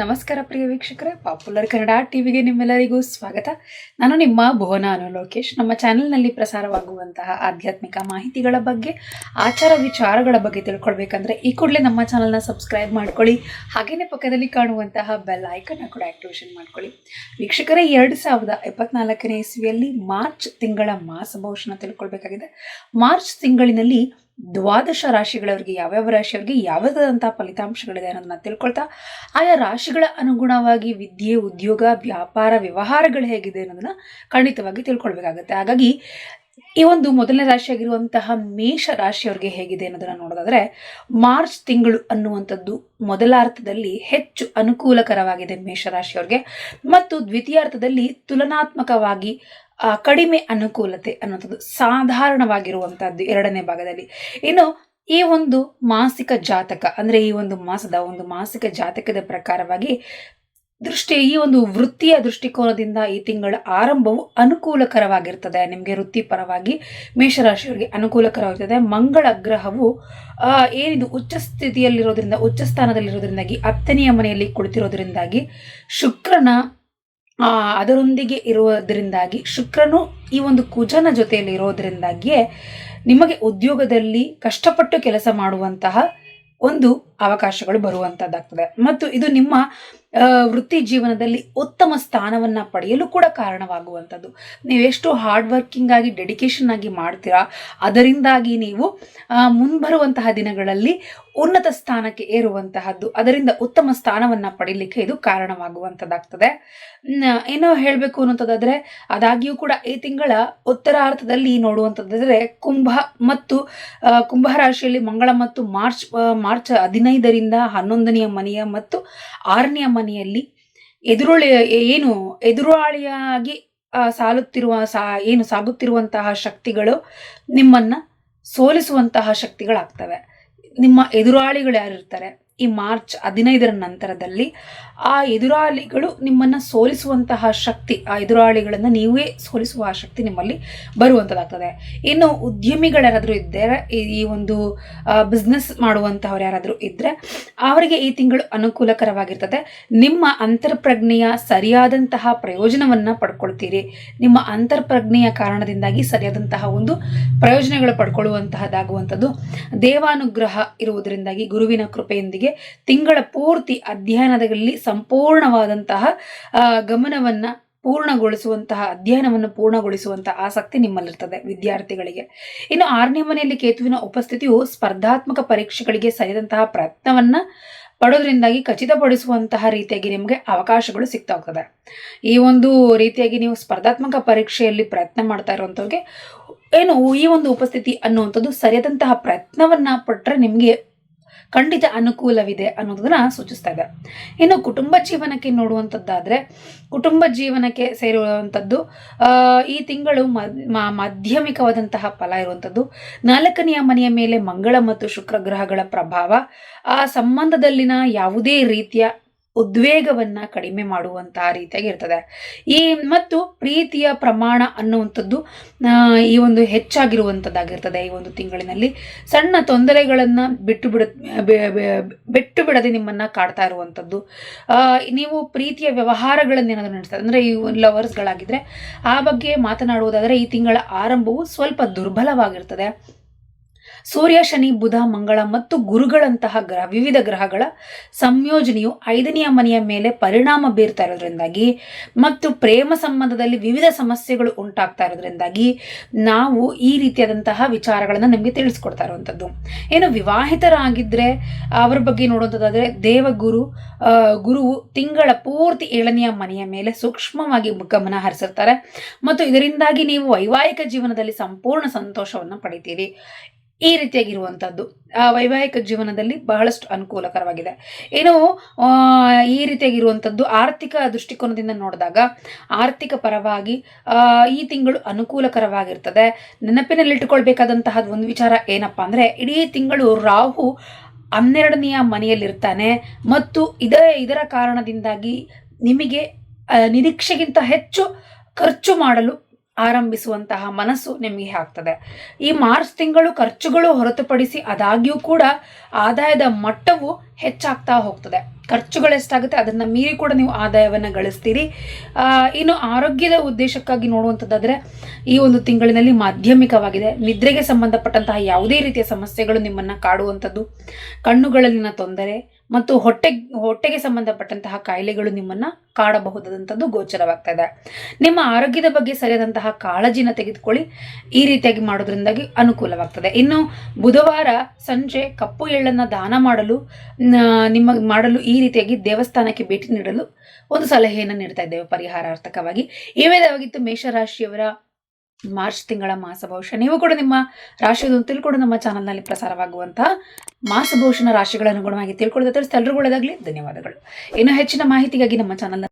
ನಮಸ್ಕಾರ ಪ್ರಿಯ ವೀಕ್ಷಕರೇ ಪಾಪ್ಯುಲರ್ ಕನ್ನಡ ಟಿವಿಗೆ ನಿಮ್ಮೆಲ್ಲರಿಗೂ ಸ್ವಾಗತ. ನಾನು ನಿಮ್ಮ ಭುವನ ಅನು ಲೋಕೇಶ್. ನಮ್ಮ ಚಾನೆಲ್ನಲ್ಲಿ ಪ್ರಸಾರವಾಗುವಂತಹ ಆಧ್ಯಾತ್ಮಿಕ ಮಾಹಿತಿಗಳ ಬಗ್ಗೆ, ಆಚಾರ ವಿಚಾರಗಳ ಬಗ್ಗೆ ತಿಳ್ಕೊಳ್ಬೇಕಂದ್ರೆ ಈ ಕೂಡಲೇ ನಮ್ಮ ಚಾನಲ್ನ ಸಬ್ಸ್ಕ್ರೈಬ್ ಮಾಡ್ಕೊಳ್ಳಿ. ಹಾಗೆಯೇ ಪಕ್ಕದಲ್ಲಿ ಕಾಣುವಂತಹ ಬೆಲ್ ಐಕನ್ನ ಕೂಡ ಆಕ್ಟಿವೇಶನ್ ಮಾಡ್ಕೊಳ್ಳಿ. ವೀಕ್ಷಕರೇ, ಎರಡು ಸಾವಿರದ ಇಪ್ಪತ್ನಾಲ್ಕನೇ ಇಸ್ವಿಯಲ್ಲಿ ಮಾರ್ಚ್ ತಿಂಗಳ ಮಾಸ ಭವಿಷ್ಯನ ತಿಳ್ಕೊಳ್ಬೇಕಾಗಿದೆ. ಮಾರ್ಚ್ ತಿಂಗಳಿನಲ್ಲಿ ದ್ವಾದಶ ರಾಶಿಗಳವರಿಗೆ ಯಾವ್ಯಾವ ರಾಶಿಯವರಿಗೆ ಯಾವುದಾದಂಥ ಫಲಿತಾಂಶಗಳಿದೆ ಅನ್ನೋದನ್ನ ತಿಳ್ಕೊಳ್ತಾ, ಆಯಾ ರಾಶಿಗಳ ಅನುಗುಣವಾಗಿ ವಿದ್ಯೆ, ಉದ್ಯೋಗ, ವ್ಯಾಪಾರ, ವ್ಯವಹಾರಗಳು ಹೇಗಿದೆ ಅನ್ನೋದನ್ನ ಖಂಡಿತವಾಗಿ ತಿಳ್ಕೊಳ್ಬೇಕಾಗುತ್ತೆ. ಹಾಗಾಗಿ ಈ ಒಂದು ಮೊದಲನೇ ರಾಶಿಯಾಗಿರುವಂತಹ ಮೇಷ ರಾಶಿಯವ್ರಿಗೆ ಹೇಗಿದೆ ಅನ್ನೋದನ್ನ ನೋಡೋದಾದ್ರೆ, ಮಾರ್ಚ್ ತಿಂಗಳು ಅನ್ನುವಂಥದ್ದು ಮೊದಲಾರ್ಥದಲ್ಲಿ ಹೆಚ್ಚು ಅನುಕೂಲಕರವಾಗಿದೆ ಮೇಷ ರಾಶಿಯವ್ರಿಗೆ ಮತ್ತು ದ್ವಿತೀಯಾರ್ಥದಲ್ಲಿ ತುಲನಾತ್ಮಕವಾಗಿ ಕಡಿಮೆ ಅನುಕೂಲತೆ ಅನ್ನುವಂಥದ್ದು ಸಾಧಾರಣವಾಗಿರುವಂಥದ್ದು ಎರಡನೇ ಭಾಗದಲ್ಲಿ. ಇನ್ನು ಈ ಒಂದು ಮಾಸಿಕ ಜಾತಕ, ಅಂದ್ರೆ ಈ ಒಂದು ಮಾಸದ ಒಂದು ಮಾಸಿಕ ಜಾತಕದ ಪ್ರಕಾರವಾಗಿ ದೃಷ್ಟಿ, ಈ ಒಂದು ವೃತ್ತಿಯ ದೃಷ್ಟಿಕೋನದಿಂದ ಈ ತಿಂಗಳ ಆರಂಭವು ಅನುಕೂಲಕರವಾಗಿರ್ತದೆ. ನಿಮಗೆ ವೃತ್ತಿಪರವಾಗಿ ಮೇಷರಾಶಿಯವರಿಗೆ ಅನುಕೂಲಕರವಾಗಿರ್ತದೆ. ಮಂಗಳ ಗ್ರಹವು ಏನಿದು ಉಚ್ಚ ಸ್ಥಿತಿಯಲ್ಲಿರೋದ್ರಿಂದ, ಉಚ್ಚ ಸ್ಥಾನದಲ್ಲಿರೋದ್ರಿಂದಾಗಿ ಅತ್ತನೆಯ ಮನೆಯಲ್ಲಿ ಕುಳಿತಿರೋದ್ರಿಂದಾಗಿ, ಶುಕ್ರನ ಅದರೊಂದಿಗೆ ಇರುವುದರಿಂದಾಗಿ ಶುಕ್ರನು ಈ ಒಂದು ಕುಜನ ಜೊತೆಯಲ್ಲಿ ಇರೋದ್ರಿಂದಾಗಿಯೇ ನಿಮಗೆ ಉದ್ಯೋಗದಲ್ಲಿ ಕಷ್ಟಪಟ್ಟು ಕೆಲಸ ಮಾಡುವಂತಹ ಒಂದು ಅವಕಾಶಗಳು ಬರುವಂತದ್ದಾಗ್ತದೆ. ಮತ್ತು ಇದು ನಿಮ್ಮ ವೃತ್ತಿ ಜೀವನದಲ್ಲಿ ಉತ್ತಮ ಸ್ಥಾನವನ್ನ ಪಡೆಯಲು ಕೂಡ ಕಾರಣವಾಗುವಂಥದ್ದು ನೀವೆಷ್ಟು ಹಾರ್ಡ್ ವರ್ಕಿಂಗ್ ಆಗಿ ಡೆಡಿಕೇಶನ್ ಆಗಿ ಮಾಡ್ತೀರಾ, ಅದರಿಂದಾಗಿ ನೀವು ಮುಂಬರುವಂತಹ ದಿನಗಳಲ್ಲಿ ಉನ್ನತ ಸ್ಥಾನಕ್ಕೆ ಏರುವಂತಹದ್ದು, ಅದರಿಂದ ಉತ್ತಮ ಸ್ಥಾನವನ್ನ ಪಡೀಲಿಕ್ಕೆ ಇದು ಕಾರಣವಾಗುವಂಥದ್ದಾಗ್ತದೆ ಏನೋ ಹೇಳಬೇಕು ಅನ್ನೋಂಥದ್ದಾದ್ರೆ ಅದಾಗಿಯೂ ಕೂಡ ಈ ತಿಂಗಳ ಉತ್ತರಾರ್ಧದಲ್ಲಿ ನೋಡುವಂಥದ್ದಾದ್ರೆ ಕುಂಭ ಮತ್ತು ಕುಂಭ ರಾಶಿಯಲ್ಲಿ ಮಂಗಳ ಮತ್ತು ಮಾರ್ಚ್ ಮಾರ್ಚ್ ಮಾರ್ಚ್ ಹದಿನೈದರಿಂದ ಹನ್ನೊಂದನೆಯ ಮನೆಯ ಮತ್ತು ಆರನೆಯ ಮನೆಯಲ್ಲಿ ಎದುರುಳಿ, ಏನು ಎದುರಾಳಿಯಾಗಿ ಸಾಲುತ್ತಿರುವ, ಸಾ, ಏನು ಸಾಗುತ್ತಿರುವಂತಹ ಶಕ್ತಿಗಳು ನಿಮ್ಮನ್ನು ಸೋಲಿಸುವಂತಹ ಶಕ್ತಿಗಳಾಗ್ತವೆ. ನಿಮ್ಮ ಎದುರಾಳಿಗಳು ಯಾರಿರ್ತಾರೆ? ಈ ಮಾರ್ಚ್ ಹದಿನೈದರ ನಂತರದಲ್ಲಿ ಆ ಎದುರಾಳಿಗಳು ನಿಮ್ಮನ್ನು ಸೋಲಿಸುವಂತಹ ಶಕ್ತಿ, ಆ ಎದುರಾಳಿಗಳನ್ನು ನೀವೇ ಸೋಲಿಸುವ ಆ ಶಕ್ತಿ ನಿಮ್ಮಲ್ಲಿ ಬರುವಂಥದ್ದಾಗ್ತದೆ ಇನ್ನು ಉದ್ಯಮಿಗಳಾರಾದರೂ ಇದ್ದರೆ, ಈ- ಒಂದು ಬಿಸ್ನೆಸ್ ಮಾಡುವಂಥವ್ರು ಯಾರಾದರೂ ಇದ್ದರೆ ಅವರಿಗೆ ಈ ತಿಂಗಳು ಅನುಕೂಲಕರವಾಗಿರ್ತದೆ. ನಿಮ್ಮ ಅಂತರ್ಪ್ರಜ್ಞೆಯ ಸರಿಯಾದಂತಹ ಪ್ರಯೋಜನವನ್ನು ಪಡ್ಕೊಳ್ತೀರಿ. ನಿಮ್ಮ ಅಂತರ್ಪ್ರಜ್ಞೆಯ ಕಾರಣದಿಂದಾಗಿ ಸರಿಯಾದಂತಹ ಒಂದು ಪ್ರಯೋಜನಗಳು ಪಡ್ಕೊಳ್ಳುವಂತಹದ್ದಾಗುವಂಥದ್ದು. ದೇವಾನುಗ್ರಹ ಇರುವುದರಿಂದಾಗಿ ಗುರುವಿನ ಕೃಪೆಯೊಂದಿಗೆ ತಿಂಗಳ ಪೂರ್ತಿ ಅಧ್ಯಯನದಲ್ಲಿ ಸಂಪೂರ್ಣವಾದಂತಹ ಗಮನವನ್ನು ಪೂರ್ಣಗೊಳಿಸುವಂತಹ, ಅಧ್ಯಯನವನ್ನು ಪೂರ್ಣಗೊಳಿಸುವಂತಹ ಆಸಕ್ತಿ ನಿಮ್ಮಲ್ಲಿರ್ತದೆ ವಿದ್ಯಾರ್ಥಿಗಳಿಗೆ. ಇನ್ನು ಆರನೇ ಮನೆಯಲ್ಲಿ ಕೇತುವಿನ ಉಪಸ್ಥಿತಿಯು ಸ್ಪರ್ಧಾತ್ಮಕ ಪರೀಕ್ಷೆಗಳಿಗೆ ಸರಿದಂತಹ ಪ್ರಯತ್ನವನ್ನು ಪಡೋದ್ರಿಂದಾಗಿ ಖಚಿತಪಡಿಸುವಂತಹ ರೀತಿಯಾಗಿ ನಿಮಗೆ ಅವಕಾಶಗಳು ಸಿಗ್ತಾ ಹೋಗ್ತದೆ ಈ ಒಂದು ರೀತಿಯಾಗಿ ನೀವು ಸ್ಪರ್ಧಾತ್ಮಕ ಪರೀಕ್ಷೆಯಲ್ಲಿ ಪ್ರಯತ್ನ ಮಾಡ್ತಾ ಇರುವಂಥವ್ರಿಗೆ ಏನು ಈ ಒಂದು ಉಪಸ್ಥಿತಿ ಅನ್ನುವಂಥದ್ದು ಸರಿಯಾದಂತಹ ಪ್ರಯತ್ನವನ್ನು ಪಟ್ಟರೆ ನಿಮಗೆ ಖಂಡಿತ ಅನುಕೂಲವಿದೆ ಅನ್ನೋದನ್ನ ಸೂಚಿಸ್ತಾ ಇದೆ. ಇನ್ನು ಕುಟುಂಬ ಜೀವನಕ್ಕೆ ನೋಡುವಂಥದ್ದಾದ್ರೆ ಕುಟುಂಬ ಜೀವನಕ್ಕೆ ಸೇರುವಂಥದ್ದು ಆ, ಈ ತಿಂಗಳು ಮಾಧ್ಯಮಿಕವಾದಂತಹ ಫಲ ಇರುವಂಥದ್ದು ನಾಲ್ಕನೆಯ ಮನೆಯ ಮೇಲೆ ಮಂಗಳ ಮತ್ತು ಶುಕ್ರ ಗ್ರಹಗಳ ಪ್ರಭಾವ ಆ ಸಂಬಂಧದಲ್ಲಿನ ಯಾವುದೇ ರೀತಿಯ ಉದ್ವೇಗವನ್ನ ಕಡಿಮೆ ಮಾಡುವಂತಹ ರೀತಿಯಾಗಿ ಇರ್ತದೆ ಈ ಮತ್ತು ಪ್ರೀತಿಯ ಪ್ರಮಾಣ ಅನ್ನುವಂಥದ್ದು ಈ ಒಂದು ಹೆಚ್ಚಾಗಿರುವಂಥದ್ದಾಗಿರ್ತದೆ ಈ ಒಂದು ತಿಂಗಳಿನಲ್ಲಿ. ಸಣ್ಣ ತೊಂದರೆಗಳನ್ನು ಬಿಟ್ಟು ಬಿಡ ಬಿಟ್ಟು ಬಿಡದೆ ನಿಮ್ಮನ್ನ ಕಾಡ್ತಾ ಇರುವಂಥದ್ದು. ನೀವು ಪ್ರೀತಿಯ ವ್ಯವಹಾರಗಳನ್ನ ಏನಾದರೂ ನಡೆಸ್ತಾರೆ ಅಂದ್ರೆ ಈ ಲವರ್ಸ್ಗಳಾಗಿದ್ದರೆ ಆ ಬಗ್ಗೆ ಮಾತನಾಡುವುದಾದರೆ ಈ ತಿಂಗಳ ಆರಂಭವು ಸ್ವಲ್ಪ ದುರ್ಬಲವಾಗಿರ್ತದೆ. ಸೂರ್ಯ, ಶನಿ, ಬುಧ, ಮಂಗಳ ಮತ್ತು ಗುರುಗಳಂತಹ ಗ್ರಹ ವಿವಿಧ ಗ್ರಹಗಳ ಸಂಯೋಜನೆಯು ಐದನೆಯ ಮನೆಯ ಮೇಲೆ ಪರಿಣಾಮ ಬೀರ್ತಾ ಇರೋದ್ರಿಂದಾಗಿ ಮತ್ತು ಪ್ರೇಮ ಸಂಬಂಧದಲ್ಲಿ ವಿವಿಧ ಸಮಸ್ಯೆಗಳು ಉಂಟಾಗ್ತಾ ಇರೋದ್ರಿಂದಾಗಿ ನಾವು ಈ ರೀತಿಯಾದಂತಹ ವಿಚಾರಗಳನ್ನು ನಮಗೆ ತಿಳಿಸ್ಕೊಡ್ತಾ ಇರುವಂಥದ್ದು. ಏನು ವಿವಾಹಿತರಾಗಿದ್ದರೆ ಅವರ ಬಗ್ಗೆ ನೋಡುವಂಥದ್ದಾದರೆ ದೇವಗುರು ಗುರುವು ತಿಂಗಳ ಪೂರ್ತಿ ಏಳನೆಯ ಮನೆಯ ಮೇಲೆ ಸೂಕ್ಷ್ಮವಾಗಿ ಗಮನ ಹರಿಸಿರ್ತಾರೆ. ಮತ್ತು ಇದರಿಂದಾಗಿ ನೀವು ವೈವಾಹಿಕ ಜೀವನದಲ್ಲಿ ಸಂಪೂರ್ಣ ಸಂತೋಷವನ್ನು ಪಡಿತೀರಿ. ಈ ರೀತಿಯಾಗಿರುವಂಥದ್ದು ವೈವಾಹಿಕ ಜೀವನದಲ್ಲಿ ಬಹಳಷ್ಟು ಅನುಕೂಲಕರವಾಗಿದೆ. ಏನು ಈ ರೀತಿಯಾಗಿರುವಂಥದ್ದು ಆರ್ಥಿಕ ದೃಷ್ಟಿಕೋನದಿಂದ ನೋಡಿದಾಗ, ಆರ್ಥಿಕ ಪರವಾಗಿ ಈ ತಿಂಗಳು ಅನುಕೂಲಕರವಾಗಿರ್ತದೆ. ನೆನಪಿನಲ್ಲಿಟ್ಟುಕೊಳ್ಬೇಕಾದಂತಹ ಒಂದು ವಿಚಾರ ಏನಪ್ಪ ಅಂದರೆ, ಇಡೀ ತಿಂಗಳು ರಾಹು ಹನ್ನೆರಡನೆಯ ಮನೆಯಲ್ಲಿರ್ತಾನೆ ಮತ್ತು ಇದೇ, ಇದರ ಕಾರಣದಿಂದಾಗಿ ನಿಮಗೆ ನಿರೀಕ್ಷೆಗಿಂತ ಹೆಚ್ಚು ಖರ್ಚು ಮಾಡಲು ಆರಂಭಿಸುವಂತಹ ಮನಸ್ಸು ನಿಮಗೆ ಆಗ್ತದೆ. ಈ ಮಾರ್ಚ್ ತಿಂಗಳು ಖರ್ಚುಗಳು ಹೊರತುಪಡಿಸಿ ಆದಾಗ್ಯೂ ಕೂಡ ಆದಾಯದ ಮಟ್ಟವು ಹೆಚ್ಚಾಗ್ತಾ ಹೋಗ್ತದೆ. ಖರ್ಚುಗಳು ಎಷ್ಟಾಗುತ್ತೆ ಅದನ್ನು ಮೀರಿ ಕೂಡ ನೀವು ಆದಾಯವನ್ನು ಗಳಿಸ್ತೀರಿ. ಇನ್ನು ಆರೋಗ್ಯದ ಉದ್ದೇಶಕ್ಕಾಗಿ ನೋಡುವಂಥದ್ದಾದರೆ ಈ ಒಂದು ತಿಂಗಳಿನಲ್ಲಿ ಮಾಧ್ಯಮಿಕವಾಗಿದೆ. ನಿದ್ರೆಗೆ ಸಂಬಂಧಪಟ್ಟಂತಹ ಯಾವುದೇ ರೀತಿಯ ಸಮಸ್ಯೆಗಳು ನಿಮ್ಮನ್ನು ಕಾಡುವಂಥದ್ದು. ಕಣ್ಣುಗಳಲ್ಲಿನ ತೊಂದರೆ ಮತ್ತು ಹೊಟ್ಟೆ, ಹೊಟ್ಟೆಗೆ ಸಂಬಂಧಪಟ್ಟಂತಹ ಕಾಯಿಲೆಗಳು ನಿಮ್ಮನ್ನು ಕಾಡಬಹುದಾದಂಥದ್ದು ಗೋಚರವಾಗ್ತಾ ಇದೆ ನಿಮ್ಮ ಆರೋಗ್ಯದ ಬಗ್ಗೆ ಸರಿಯಾದಂತಹ ಕಾಳಜಿನ ತೆಗೆದುಕೊಳ್ಳಿ. ಈ ರೀತಿಯಾಗಿ ಮಾಡೋದ್ರಿಂದಾಗಿ ಅನುಕೂಲವಾಗ್ತದೆ. ಇನ್ನು ಬುಧವಾರ ಸಂಜೆ ಕಪ್ಪು ಎಳ್ಳನ್ನು ದಾನ ಮಾಡಲು ನಿಮ್ಮ ಮಾಡಲು ಈ ರೀತಿಯಾಗಿ ದೇವಸ್ಥಾನಕ್ಕೆ ಭೇಟಿ ನೀಡಲು ಒಂದು ಸಲಹೆಯನ್ನು ನೀಡ್ತಾ ಇದ್ದೇವೆ ಪರಿಹಾರಾರ್ಥಕವಾಗಿ. ಈ ವೇದವಾಗಿತ್ತು ಮೇಷರಾಶಿಯವರ ಮಾರ್ಚ್ ತಿಂಗಳ ಮಾಸ ಭವಿಷ್ಯ ನೀವು ಕೂಡ ನಿಮ್ಮ ರಾಶಿಯನ್ನು ತಿಳ್ಕೊಂಡು ನಮ್ಮ ಚಾನಲ್ನಲ್ಲಿ ಪ್ರಸಾರವಾಗುವಂತಹ ಮಾಸ ಭವಿಷ್ಯನ ರಾಶಿಗಳ ಅನುಗುಣವಾಗಿ ತಿಳ್ಕೊಳ್ಳೋದಾದ್ರೆ ಒಳ್ಳೆಯದಾಗಲಿ. ಧನ್ಯವಾದಗಳು. ಇನ್ನು ಹೆಚ್ಚಿನ ಮಾಹಿತಿಗಾಗಿ ನಮ್ಮ ಚಾನಲ್